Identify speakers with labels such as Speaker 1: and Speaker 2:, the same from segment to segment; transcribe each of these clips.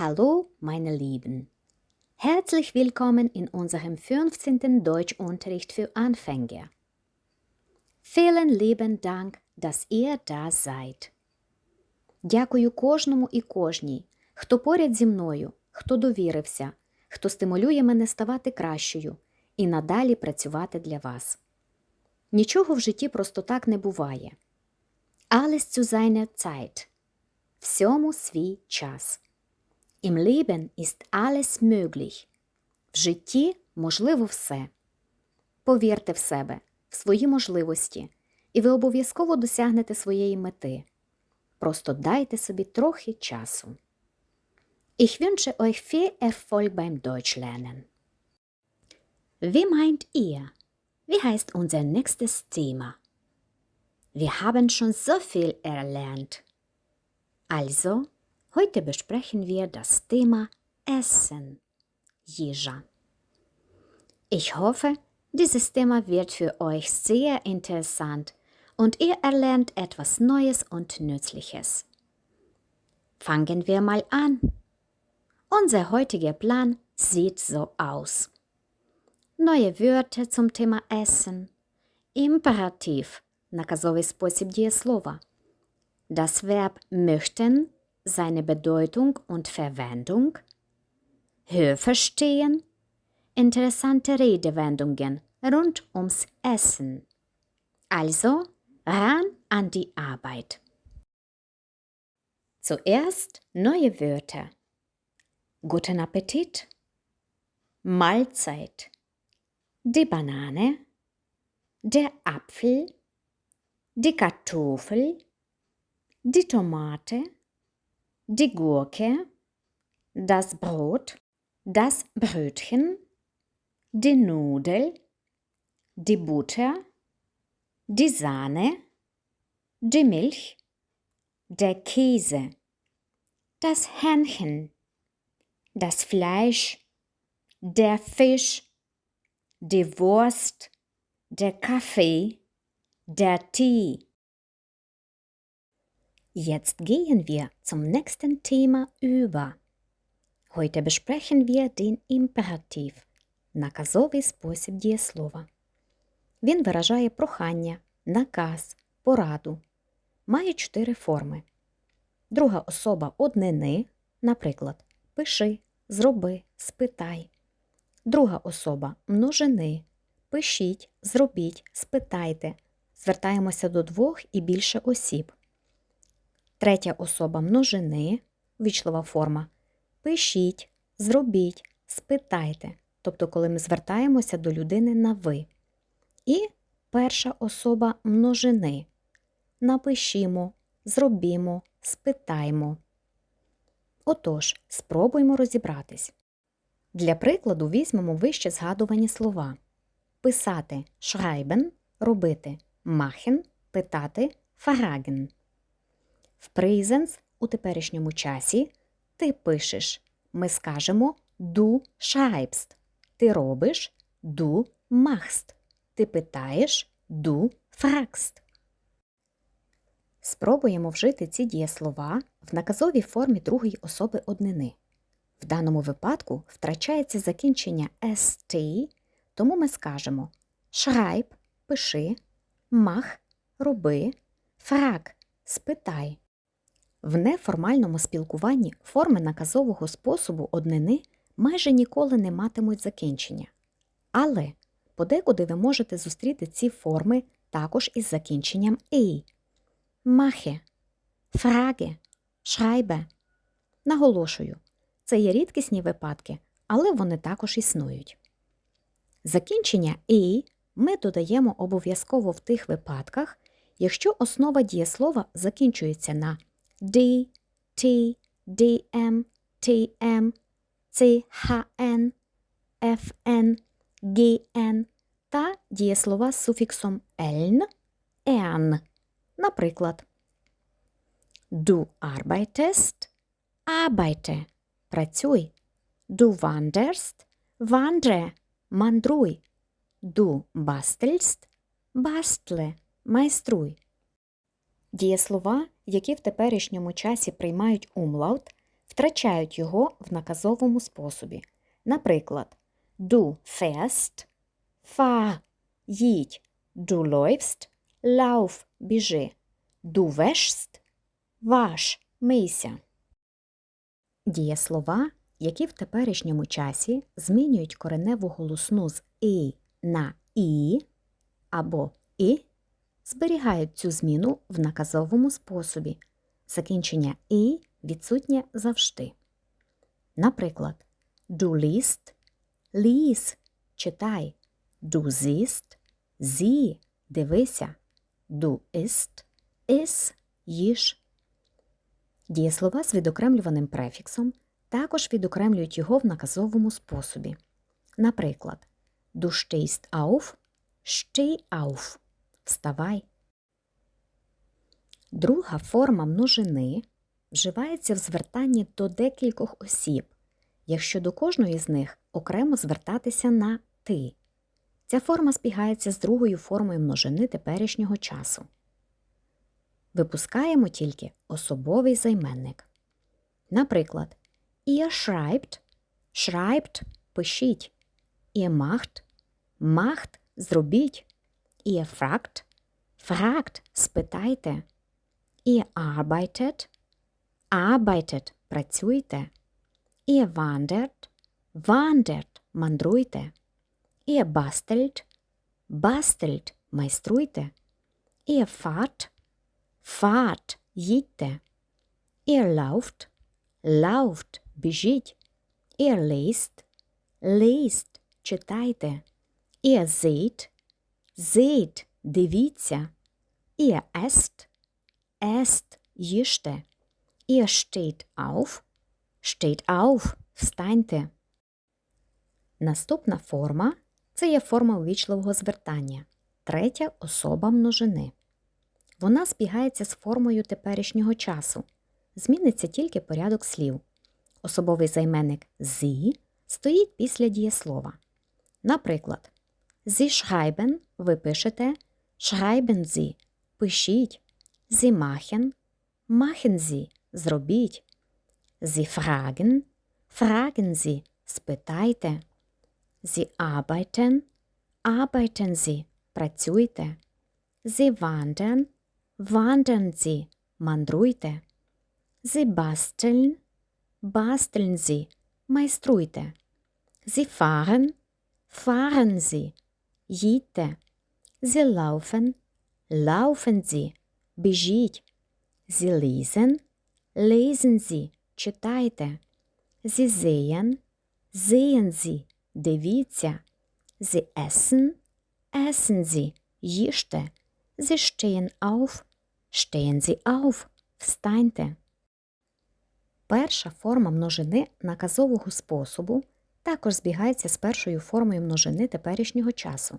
Speaker 1: Hallo, meine Lieben. Herzlich willkommen in unserem 15. Deutschunterricht für Anfänger. Vielen lieben Dank, dass ihr da seid. Дякую кожному і кожній, хто поряд зі мною, хто довірився, хто стимулює мене ставати кращою і надалі працювати для вас. Нічого в житті просто так не буває. Alles zu seiner Zeit. Всьому свій час. Im Leben ist alles möglich. В житті можливо все. Повірте в себе, в свої можливості, і ви обов'язково досягнете своєї мети. Просто дайте собі трохи часу. Ich wünsche euch viel Erfolg beim Deutschlernen. Wie meint ihr? Wie heißt unser nächstes Thema? Wir haben schon so viel erlernt. Also, heute besprechen wir das Thema Essen. Jija. Ich hoffe, dieses Thema wird für euch sehr interessant und ihr erlernt etwas Neues und Nützliches. Fangen wir mal an. Unser heutiger Plan sieht so aus. Neue Wörter zum Thema Essen. Imperativ, наказовий спосіб дієслова. Das Verb möchten, seine Bedeutung und Verwendung. Hörverstehen, interessante Redewendungen rund ums Essen. Also ran an die Arbeit. Zuerst neue Wörter. Guten Appetit. Mahlzeit. Die Banane. Der Apfel. Die Kartoffel. Die Tomate. Die Gurke. Das Brot. Das Brötchen. Die Nudel. Die Butter. Die Sahne. Die Milch. Der Käse. Das Hähnchen. Das Fleisch. Der Fisch. Die Wurst. Der Kaffee. Der Tee. Jetzt gehen wir zum nächsten Thema über. Heute besprechen wir den Imperativ – наказовий спосіб дієслова. Він виражає прохання, наказ, пораду. Має чотири форми. Друга особа однини, наприклад, пиши, зроби, спитай. Друга особа множини. Пишіть, зробіть, спитайте. Звертаємося до двох і більше осіб. Третя особа множини, вічлова форма. Пишіть, зробіть, спитайте. Тобто, коли ми звертаємося до людини на ви. І перша особа множини. Напишімо, зробімо, спитаймо. Отож, спробуймо розібратись. Для прикладу візьмемо вище згадувані слова: писати schreiben, робити machen, питати fragen. В presens у теперішньому часі ти пишеш. Ми скажемо du schreibst. Ти робиш du machst. Ти питаєш du fragst. Спробуємо вжити ці дієслова в наказовій формі другої особи однини. В даному випадку втрачається закінчення st, тому ми скажемо schreib – пиши, mach – роби, frag – спитай. В неформальному спілкуванні форми наказового способу однини майже ніколи не матимуть закінчення. Але подекуди ви можете зустріти ці форми також із закінченням «ей». Махе, фраге, шрайбе. Наголошую, це є рідкісні випадки, але вони також існують. Закінчення «ей» ми додаємо обов'язково в тих випадках, якщо основа дієслова закінчується на D, T, DM, TM, CHN, FN, GN та дієслова з суфіксом «ельн», «ern». Наприклад, Du arbeitest – arbeite – працюй. Du wanderst – wandre – мандруй. Du bastelst – бастле – майструй. Дієслова, які в теперішньому часі приймають умлаут, втрачають його в наказовому способі. Наприклад, du fährst, fahr, їдь, du läufst, lauf, біжи, du wäschst, ваш, мийся. Дієслова, які в теперішньому часі змінюють кореневу голосну з «і» на «і» або «і», зберігають цю зміну в наказовому способі. Закінчення «і» відсутнє завжди. Наприклад, du liest, lies, читай, du siehst, sieh, дивися, du isst, iss, їж. Дієслова з відокремлюваним префіксом також відокремлюють його в наказовому способі. Наприклад, du stehst auf, steh auf, вставай. Друга форма множини вживається в звертанні до декількох осіб, якщо до кожної з них окремо звертатися на ти. Ця форма збігається з другою формою множини теперішнього часу. Випускаємо тільки особовий займенник. Наприклад, ihr schreibt, schreibt – пишіть, ihr macht, macht – зробіть, ihr fragt, fragt – спитайте, ihr arbeitet, arbeitet – працюйте, ihr wandert, wandert – мандруйте, ihr bastelt, bastelt – майструйте, ihr fahrt, fahrt – їдьте, ihr lauft, lauft – біжіть, ihr lest, lest – читайте, ihr seht, seht – дивіться, ihr esst, esst – їжте, ihr steht auf, steht auf – встаньте. Наступна форма це є форма увічливого звертання, третя особа множини. Вона збігається з формою теперішнього часу. Зміниться тільки порядок слів. Особовий займенник «зі» стоїть після дієслова. Наприклад, «Sie schreiben» ви пишете «schreiben Sie» – пишіть, «Sie machen» – «machen Sie» – зробіть, «Sie fragen» – «fragen Sie» – спитайте, «Sie arbeiten» – «arbeiten Sie» – працюйте, «Sie wandern» – «wandern Sie» – мандруйте, «Sie basteln» – «basteln Sie» – майструйте, «Sie fahren» – «fahren Sie» – їдьте, «Sie laufen» – «laufen Sie» – біжіть, «Sie lesen» – «lesen Sie» – читайте, «Sie sehen» – «sehen Sie» – дивіться, «Sie essen» – «essen Sie» – їжте, «Sie stehen auf» – «stehen Sie auf» – встаньте. Перша форма множини наказового способу також збігається з першою формою множини теперішнього часу.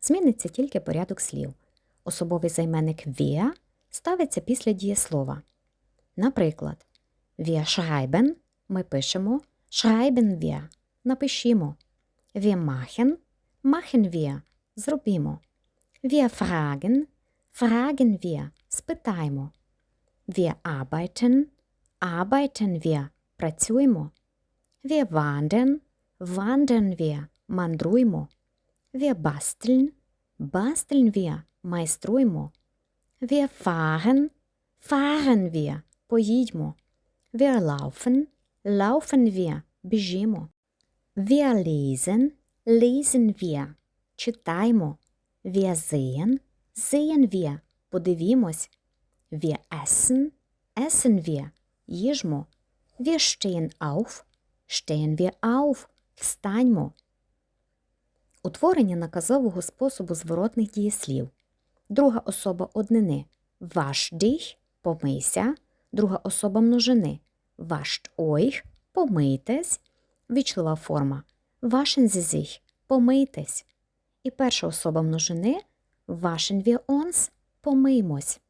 Speaker 1: Зміниться тільки порядок слів. Особовий займенник wir ставиться після дієслова. Наприклад, wir schreiben ми пишемо, schreiben wir напишімо, wir machen machen wir зробімо, wir fragen fragen wir спитаймо, wir arbeiten arbeiten wir працюємо, wir wandern wandern wir мандруймо, wir basteln basteln wir майструймо, wir fahren fahren wir поїдьмо, wir laufen laufen wir біжімо, wir lesen lesen wir читаймо, wir sehen sehen wir подивімось, wir essen essen wir їжмо, wir stehen auf stehen wir auf встаньмо. Утворення наказового способу зворотних дієслів. Друга особа однини ваш dich – помийся, друга особа множини wascht euch – помийтесь, вічлива форма Sie sich – помийтесь. І перша особа множини wir uns – помиймось.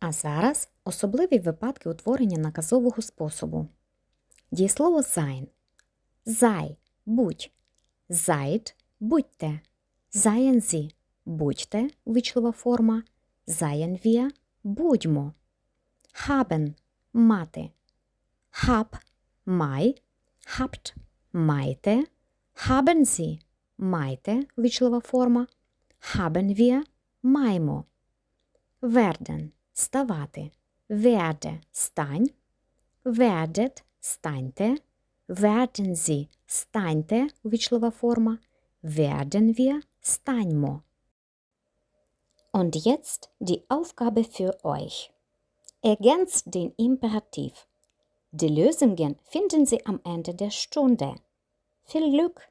Speaker 1: А зараз особливі випадки утворення наказового способу. Дієслово sein. Sei – будь. Seid – будьте. Sie – будьте, вичлова форма. Wir – будьмо. Haben – мати. hab, май, habt, майте, Sie, майте, вічлива форма, wir, маємо. Werden – ставати, werde – стань, werdet – станьте, werden Sie – станьте, вічлива форма, werden wir – станьмо. Und jetzt die Aufgabe für euch. Ergänzt den Imperativ. Die Lösungen finden Sie am Ende der Stunde. Viel Glück!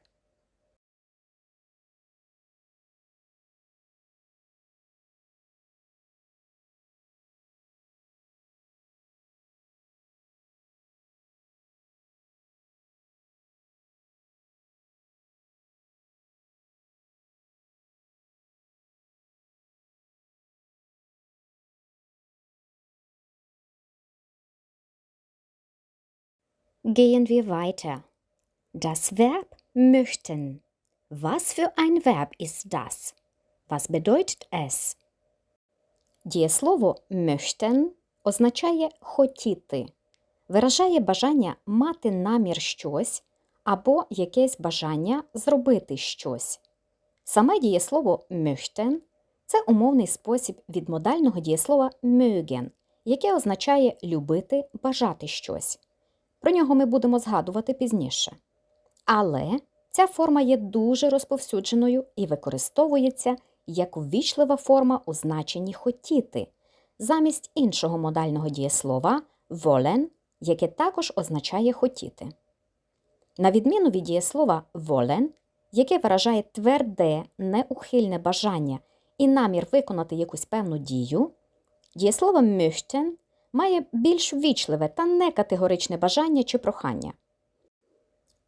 Speaker 1: Gehen wir weiter. Das Verb möchten. Was für ein Verb ist das? Was bedeutet es? Дієслово möchten означає хотіти, виражає бажання мати намір щось або якесь бажання зробити щось. Саме дієслово möchten – це умовний спосіб від модального дієслова mögen, яке означає любити, бажати щось. Про нього ми будемо згадувати пізніше. Але ця форма є дуже розповсюдженою і використовується як ввічлива форма у значенні хотіти, замість іншого модального дієслова wollen, яке також означає хотіти. На відміну від дієслова wollen, яке виражає тверде, неухильне бажання і намір виконати якусь певну дію, дієслово möchten має більш ввічливе та некатегоричне бажання чи прохання.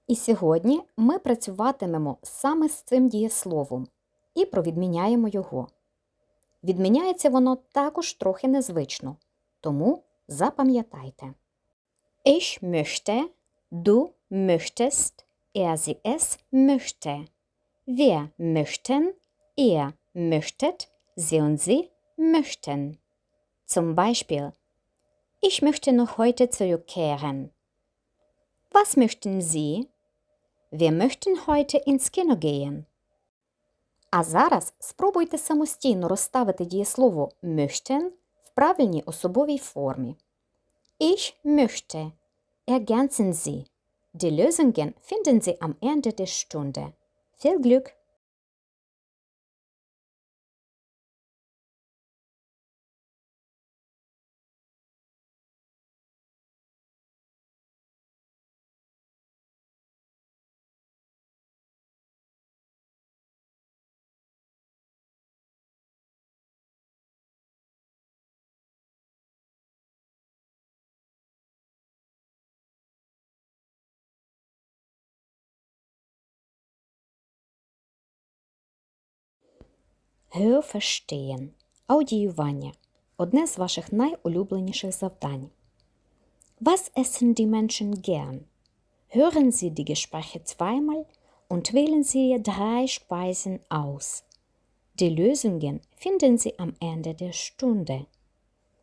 Speaker 1: І сьогодні ми працюватимемо саме з цим дієсловом і провідміняємо його. Відміняється воно також трохи незвично, тому запам'ятайте. Ich möchte, du möchtest, er sie es möchte. Wir möchten, ihr möchtet, sie und sie möchten. Zum Beispiel Ich möchte noch heute zurückkehren. Was möchten Sie? Wir möchten heute ins Kino gehen. А зараз спробуйте самостійно розставити дієслово möchten в правильній особовій формі. Ich möchte. Ergänzen Sie. Die Lösungen finden Sie am Ende der Stunde. Viel Glück! Hör verstehen. Аудіювання одне з ваших найулюбленіших завдань. Was essen die Menschen gern? Hören Sie die Gespräche zweimal und wählen Sie drei Speisen aus. Die Lösungen finden Sie am Ende der Stunde.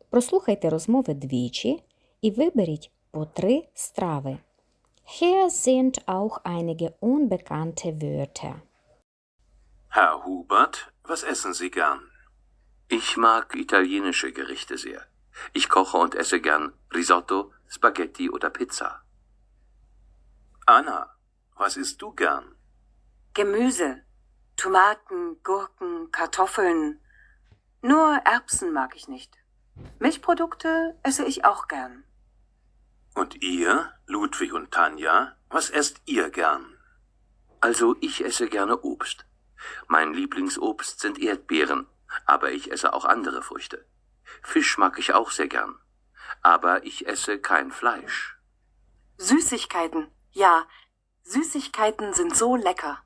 Speaker 1: Прослухайте розмови двічі і виберіть по три страви. Hier sind auch einige unbekannte Wörter.
Speaker 2: Herr Hubert, was essen Sie gern?
Speaker 3: Ich mag italienische Gerichte sehr. Ich koche und esse gern Risotto, Spaghetti oder Pizza.
Speaker 2: Anna, was isst du gern?
Speaker 4: Gemüse. Tomaten, Gurken, Kartoffeln. Nur Erbsen mag ich nicht. Milchprodukte esse ich auch gern.
Speaker 2: Und ihr, Ludwig und Tanja, was esst ihr gern?
Speaker 3: Also ich esse gerne Obst. Mein Lieblingsobst sind Erdbeeren, aber ich esse auch andere Früchte. Fisch mag ich auch sehr gern. Aber ich esse kein Fleisch.
Speaker 4: Süßigkeiten. Ja, Süßigkeiten sind so lecker.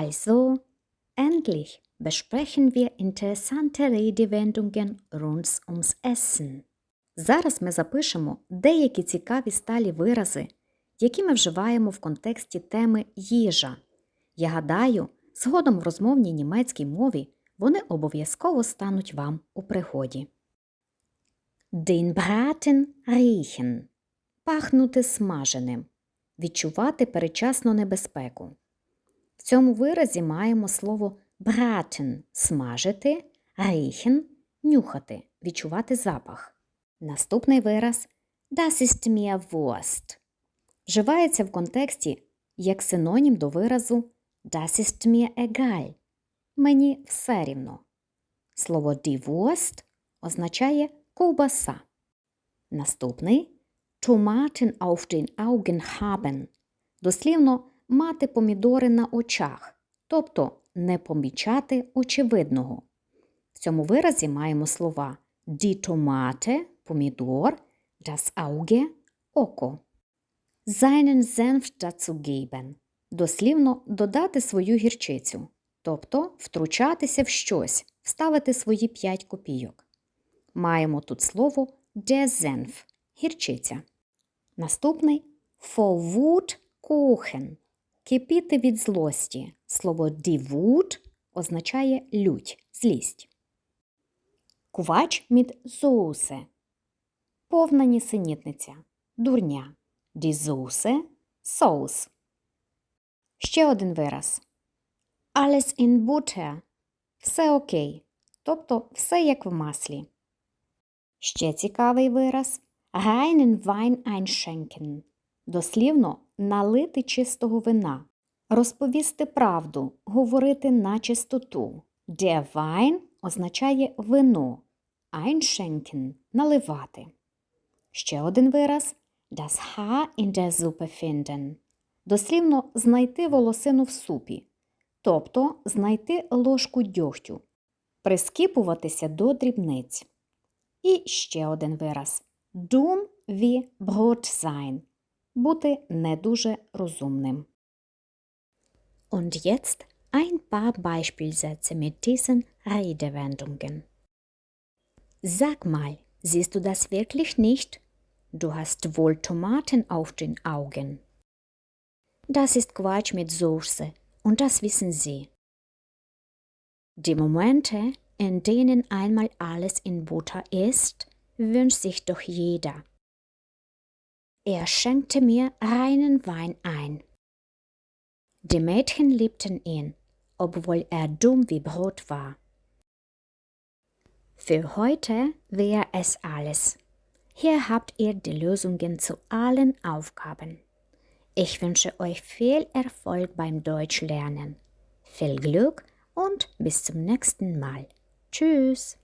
Speaker 1: Also, endlich besprechen wir interessante Redewendungen rund ums Essen. Зараз ми запишемо деякі цікаві сталі вирази, які ми вживаємо в контексті теми їжа. Я гадаю, згодом в розмовній німецькій мові вони обов'язково стануть вам у пригоді. Den Braten riechen – пахнути смаженим, відчувати перечасну небезпеку. В цьому виразі маємо слово braten – смажити, riechen – нюхати, відчувати запах. Наступний вираз Das ist mir Wurst вживається в контексті як синонім до виразу Das ist mir egal – мені все рівно. Слово die Wurst означає ковбаса. Наступний Tomaten auf den Augen haben дослівно мати помідори на очах, тобто не помічати очевидного. В цьому виразі маємо слова die Tomate – помідор, das Auge – око. Seinen Senf dazu geben – дослівно додати свою гірчицю, тобто втручатися в щось, вставити свої 5 копійок. Маємо тут слово der Senf – гірчиця. Наступний vor Wut kochen – кипіти від злості. Слово Wut означає лють, злість. Кувач мід соусе – повна нісенітниця, дурня. Soße – соус. Ще один вираз. Alles in Butter – все окей, тобто все як в маслі. Ще цікавий вираз reinen Wein einschenken – дослівно налити чистого вина, розповісти правду, говорити на чистоту. Der Wein означає вино, einschenken – наливати. Ще один вираз das Haar in der Suppe finden – дослівно знайти волосину в супі, тобто знайти ложку дьогтю, прискіпуватися до дрібниць. І ще один вираз dumm wie Brot sein – бути не дуже розумним. Und jetzt ein paar Beispielsätze mit diesen Redewendungen. Sag mal, siehst du das wirklich nicht? Du hast wohl Tomaten auf den Augen. Das ist Quatsch mit Soße und das wissen Sie. Die Momente, in denen einmal alles in Butter ist, wünscht sich doch jeder. Er schenkte mir reinen Wein ein. Die Mädchen liebten ihn, obwohl er dumm wie Brot war. Für heute wäre es alles. Hier habt ihr die Lösungen zu allen Aufgaben. Ich wünsche euch viel Erfolg beim Deutschlernen. Viel Glück und bis zum nächsten Mal. Tschüss.